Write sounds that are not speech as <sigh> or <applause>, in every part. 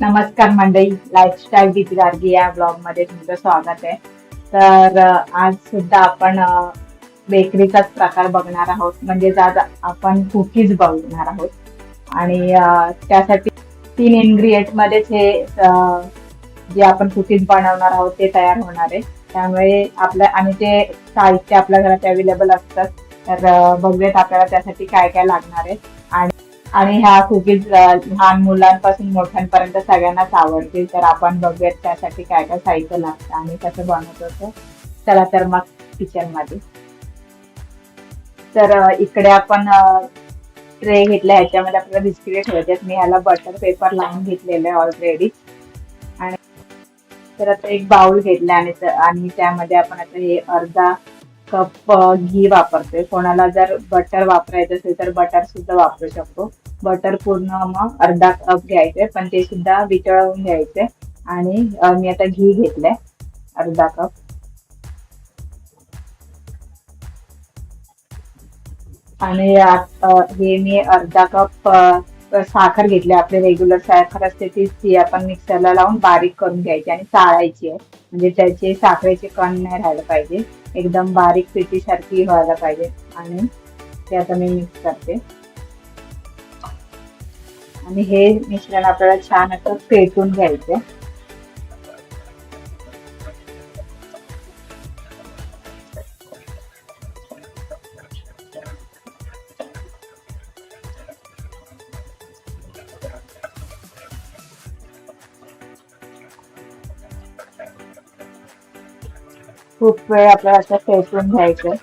नमस्कार मंडळी. Lifestyle with Gargi या ब्लॉगमध्ये तुमचं स्वागत आहे. तर आज सुद्धा आपण बेकरीचाच प्रकार बघणार आहोत. म्हणजे आज आपण कुकीज बघणार आहोत. आणि त्यासाठी तीन इन्ग्रिडियंट मध्येच हे जे आपण कुकीज बनवणार आहोत ते तयार होणार आहे. त्यामुळे आपल्या आणि ते साहित्य आपल्या घरात अवेलेबल असतात तर बघूयात आपल्याला त्यासाठी काय काय लागणार आहे. आणि ह्या कुकीज लहान मुलांपासून मोठ्यांपर्यंत सगळ्यांनाच आवडतील तर आपण बघूयात त्यासाठी काय काय साहित्य लागतं आणि कसं बनवत होतं. चला तर मग किचनमध्ये. तर इकडे आपण ट्रे घेतला ह्याच्यामध्ये आपल्याला बिस्किटे ठेवायचे मी ह्याला बटर पेपर लावून घेतलेलं आहे ऑलरेडी आणि तर आता एक बाउल घेतला आणि आणि त्यामध्ये आपण आता हे अर्धा कप घी वापरते कोणाला जर बटर वापरायचं असेल तर बटर सुद्धा वापरू शकतो. बटर पूर्ण मग अर्धा कप घ्यायचे पण ते सुद्धा वितळवून घ्यायचे. आणि मी आता घी घेतलंय अर्धा कप आणि हे मी अर्धा कप साखर घेतली. आपली रेग्युलर साखर असते तीच ती आपण मिक्सरला लावून बारीक करून घ्यायची आणि चाळायची आहे. म्हणजे त्याचे साखरेचे कण नाही राहायला पाहिजे. एकदम बारीक पेटीसारखी सारखी व्हायला पाहिजे. आणि ते आता मी मिक्स करते. आणि हे मिश्रण आपल्याला छान असं फेटून घ्यायचं खूप वेळ आपल्याला असं फेटून घ्यायचं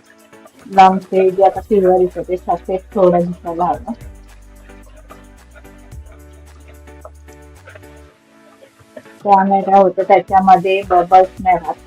लॉंग ते जे आता सिल्वर दिसत ते सफेद थोडं दिसायला हवं त्यामुळे काय होतं त्याच्यामध्ये बबल्स नाही राहत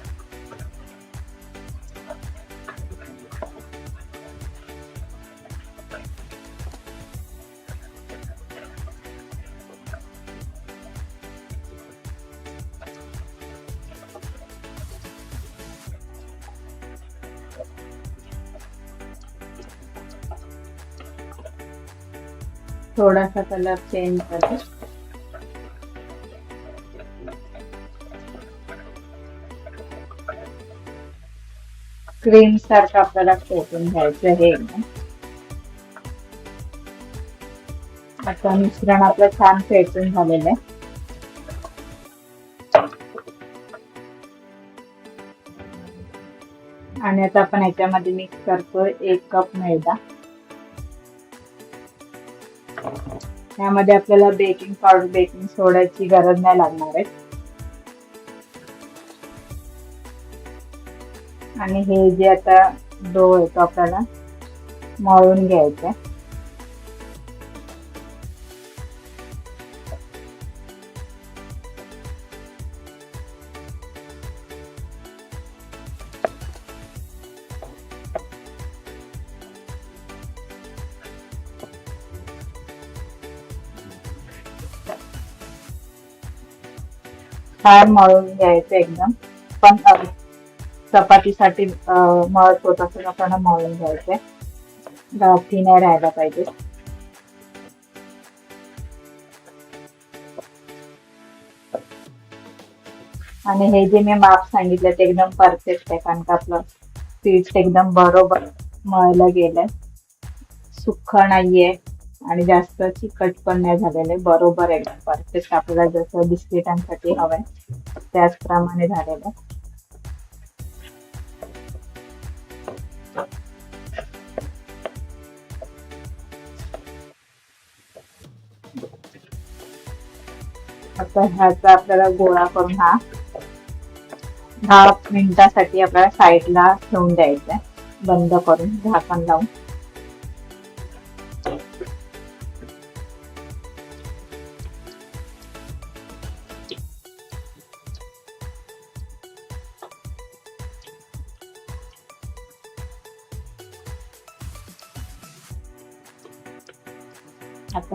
थोडासा कलर चेंज करते क्रीम सारखं आपल्याला फेटून घ्यायचं हे आता मिश्रण आपलं छान फेटून झालेलं आहे. आणि आता आपण याच्यामध्ये मिक्स करतोय एक कप मैदा. यामध्ये आपल्याला बेकिंग पावडर बेकिंग सोड्याची गरज नाही लागणार आहे. आणि हे जे आता डो येतो आपल्याला मळून घ्यायचं छान मळून घ्यायचं एकदम. पण चपातीसाठी मळ मळत होत असेल आपण मळून घ्यायचंय. गाठी नाही राहायला पाहिजे. आणि हे जे मी माप सांगितलं ते एकदम परफेक्ट आहे कारण का आपलं पीठ एकदम बरोबर मळलं गेलंय. सुख नाहीये. आणि जास्त चिकट पण नाही झालेले बरोबर एकदम परफेक्ट आपल्याला जसं बिस्किटांसाठी हवंय त्याचप्रमाणे झालेलं. आहे आता ह्याचा आपल्याला गोळा करून हा दहा मिनिटासाठी आपल्याला साईडला ठेवून द्यायचा आहे बंद करून झाकण लावून.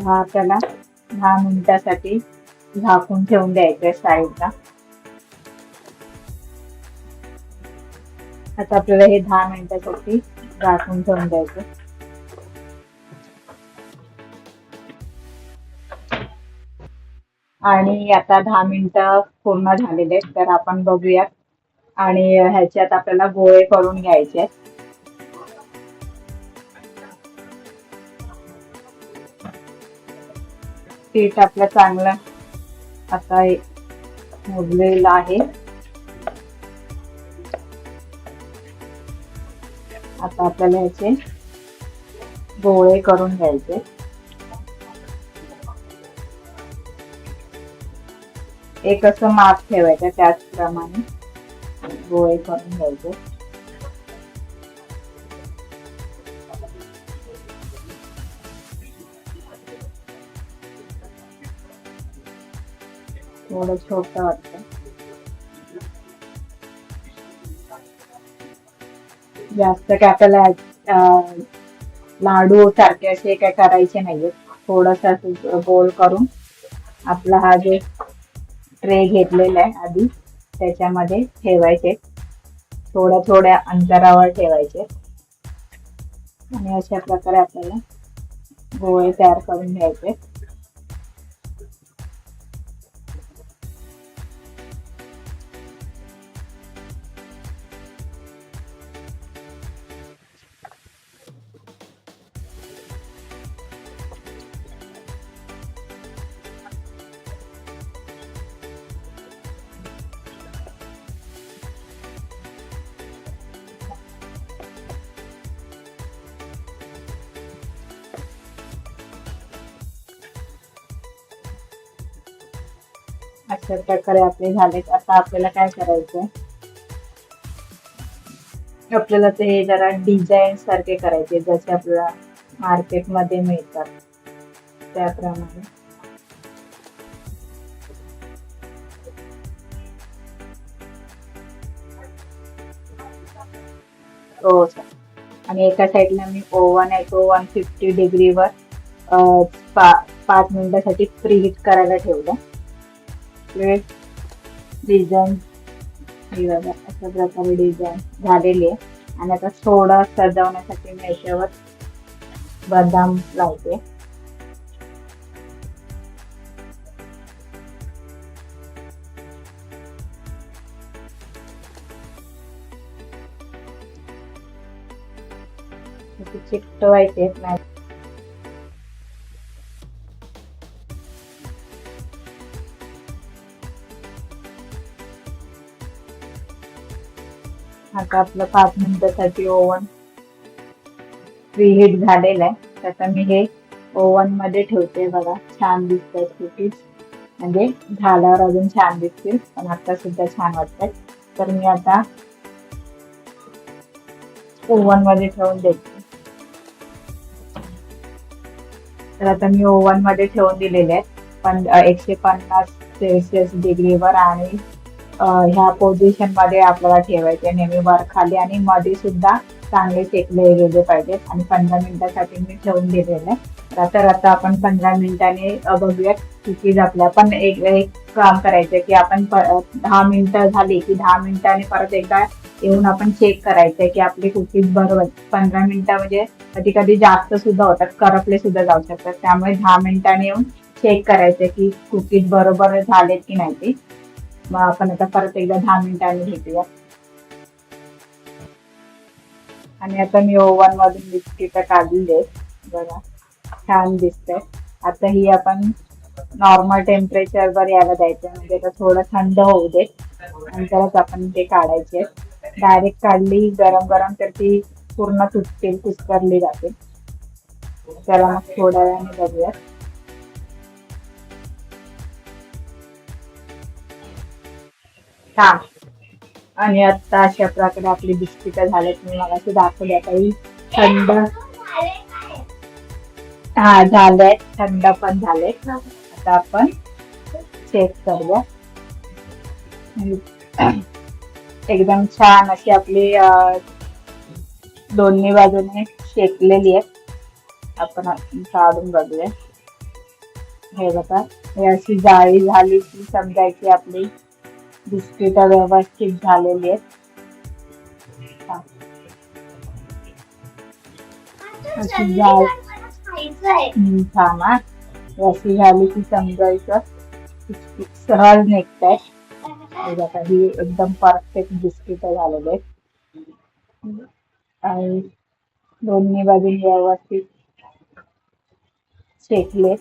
हा आपल्याला दहा मिनिटासाठी झाकून ठेवून द्यायचं आहे साईडला. आता आपल्याला हे दहा मिनिटासाठी झाकून ठेवून द्यायचं आणि आता दहा मिनिटं पूर्ण झालेले आहेत तर आपण बघूयात. आणि ह्याच्यात आपल्याला गोळे करून घ्यायचे आहेत. पीठ आपलं चांगलं आता हे मोजलेलं आहे. आता आपल्याला ह्याचे गोळे करून घ्यायचे. एक असं माप ठेवायचं त्याचप्रमाणे गोळे करून घ्यायचे. एवढं छोट वाटतं. जास्त काय आपल्याला लाडू सारखे असे काय करायचे नाहीये. थोडस गोल करून आपला हा जे ट्रे घेतलेला आहे आधी त्याच्यामध्ये ठेवायचे. थोड्या थोड्या अंतरावर ठेवायचे. आणि अशा प्रकारे आपल्याला गोळे तयार करून घ्यायचे. अशा प्रकारे आपले झालेत. आता आपल्याला काय करायचंय? आपल्याला ते जरा डिझाईन सारखे करायचे जसे आपल्याला मार्केटमध्ये मिळतात. त्याप्रमाणे. हो आणि एका साईडला मी ओव्हन आहे. तो वन फिफ्टी डिग्रीवर पाच मिनिटासाठी प्रीहीट करायला ठेवलं. प्लेट डिझाईन ही बघा अशा प्रकारे डिझाईन झालेली आहे. आणि आता थोडं सजवण्यासाठी मी याच्यावर बदाम लावते. चिकटवायचे नाही आता आपलं पाच मिनिटासाठी ओव्हन प्रीहीट झालेलं आहे. आता मी हे ओव्हनमध्ये ठेवते बघा. छान दिसतात कुकीज म्हणजे झाल्यावर अजून छान दिसतील. पण आता सुद्धा छान वाटतात तर मी आता ओव्हनमध्ये ठेवून देते. तर आता मी ओव्हनमध्ये ठेवून दिलेले आहेत. पण एकशे पन्नास सेल्सिअस डिग्रीवर आणि ह्या पोझिशनमध्ये आपल्याला ठेवायचे. नेहमी वर खाली आणि मध्ये सुद्धा चांगले शेकले गेले पाहिजेत. आणि पंधरा मिनिटासाठी मी ठेवून दिलेलं आहे. तर आता आपण पंधरा मिनिटाने बघूया बघूयात कुकीज आपल्या पण एक एक काम करायचं की आपण दहा मिनिटं झाली की दहा मिनिटाने परत एकदा येऊन आपण चेक करायचंय की आपले कुकीज बरोबर. पंधरा मिनिटं म्हणजे कधी कधी जास्त सुद्धा होतात. करपले सुद्धा जाऊ शकतात. त्यामुळे दहा मिनिटांनी येऊन चेक करायचंय की कुकीज बरोबर झालेत की नाही ते. मग आपण आता परत एकदा दहा मिनिटांनी भेटूया. आणि आता मी ओव्हन मधून बिस्किट काढली बघा छान दिसतंय. आता ही आपण नॉर्मल टेम्परेचर वर यायला द्यायचं म्हणजे आता थोडं थंड होऊ दे. नंतरच आपण ते काढायचे डायरेक्ट काढली गरम गरम तर ती पूर्ण तुटतील कुस्करली जाते त्याला मग थोड्या वेळाने बघूया छान आणि आता अशा प्रकारे आपली बिस्किट झालेत. मी मला दाखवली दाखवल्या काही. थंड. हा झाले थंड पण झाले आता आपण चेक करूया. एकदम छान अशी आपली दोन्ही बाजूने शेकलेली आहे. आपण काढून बघूया. हे बघा. हे अशी जाळी झाली की समजायची आपली. बिस्किट व्यवस्थित झालेली आहेत. हा. अशी झाली की समजायचं. सहज निघतंय. हे बघा ही एकदम परफेक्ट बिस्किट झालेले आहेत. आणि दोन्ही बाजून व्यवस्थित शेकले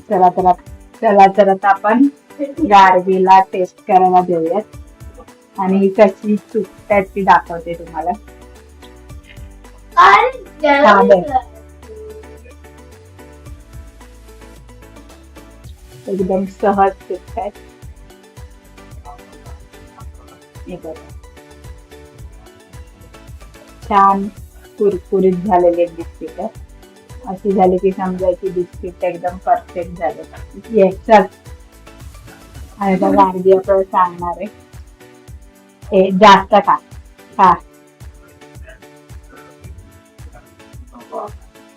चला तर चला तर आता आपण गार्गीला टेस्ट करायला देऊयात. आणि कशी चुकतात ती दाखवते तुम्हाला. एकदम सहज चुकतात. छान कुरकुरीत झालेले बिस्किट अशी झाली की समजायची बिस्किट एकदम परफेक्ट झाले. चल आणि आता गार्गी आपल्याला सांगणार आहे ए जास्त खा खा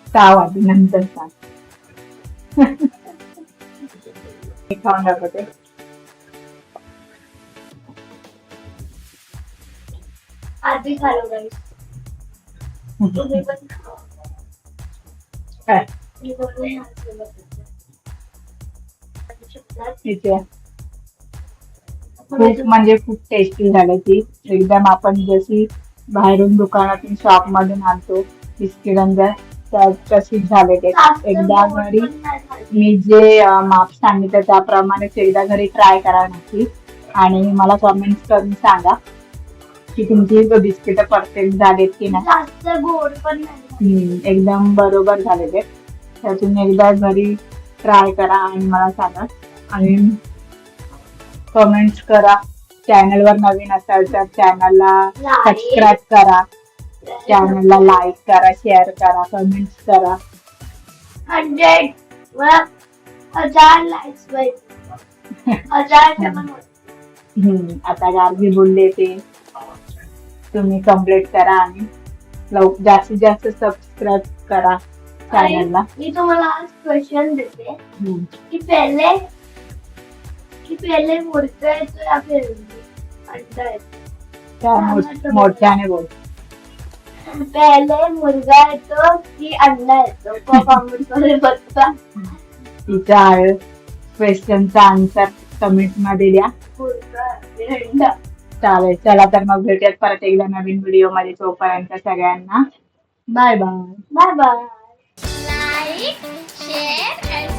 साव आधी नंतर सांग खाऊन दाखवते आधी खालो गाईस तुम्ही पण. काय खूप म्हणजे खूप टेस्टी झाली ती. एकदम आपण जशी बाहेरून दुकानातून शॉप मधून आणतो बिस्किटांच्या त्या तशीच झाले ते. एकदा घरी. मी जे माप सांगितलं त्याप्रमाणेच एकदा घरी ट्राय करा नक्की. आणि मला कमेंट करून सांगा की तुमची बिस्किट परफेक्ट झालेत की नाही. एकदम बरोबर झालेले तर तुम्ही एकदा घरी ट्राय करा आणि मला सांगा. आणि कमेंट्स करा चॅनलवर नवीन असाल तर चॅनलला. सबस्क्राईब करा चॅनलला लाईक करा शेअर करा कमेंट्स करा हंड्रेड हजार लाईक्स. <laughs> हम्म, आता गार्गी बोलले ते तुम्ही कंप्लीट करा आणि जास्तीत जास्त सबस्क्राईब करा चॅनलला मी तुम्हाला आज क्वेश्चन देते. कि पहले कि पहले येतो मोठ्याने बोल. पहले मुर्गा येतो की अंडा येतो. तिच्या क्वेश्चनचा आन्सर कमेंटमध्ये द्या. मुर्गा की अंडा चालेल चला तर मग भेटूयात परत एकदा नवीन व्हिडिओमध्ये तोपर्यंत सगळ्यांना. Bye bye bye bye and subscribe.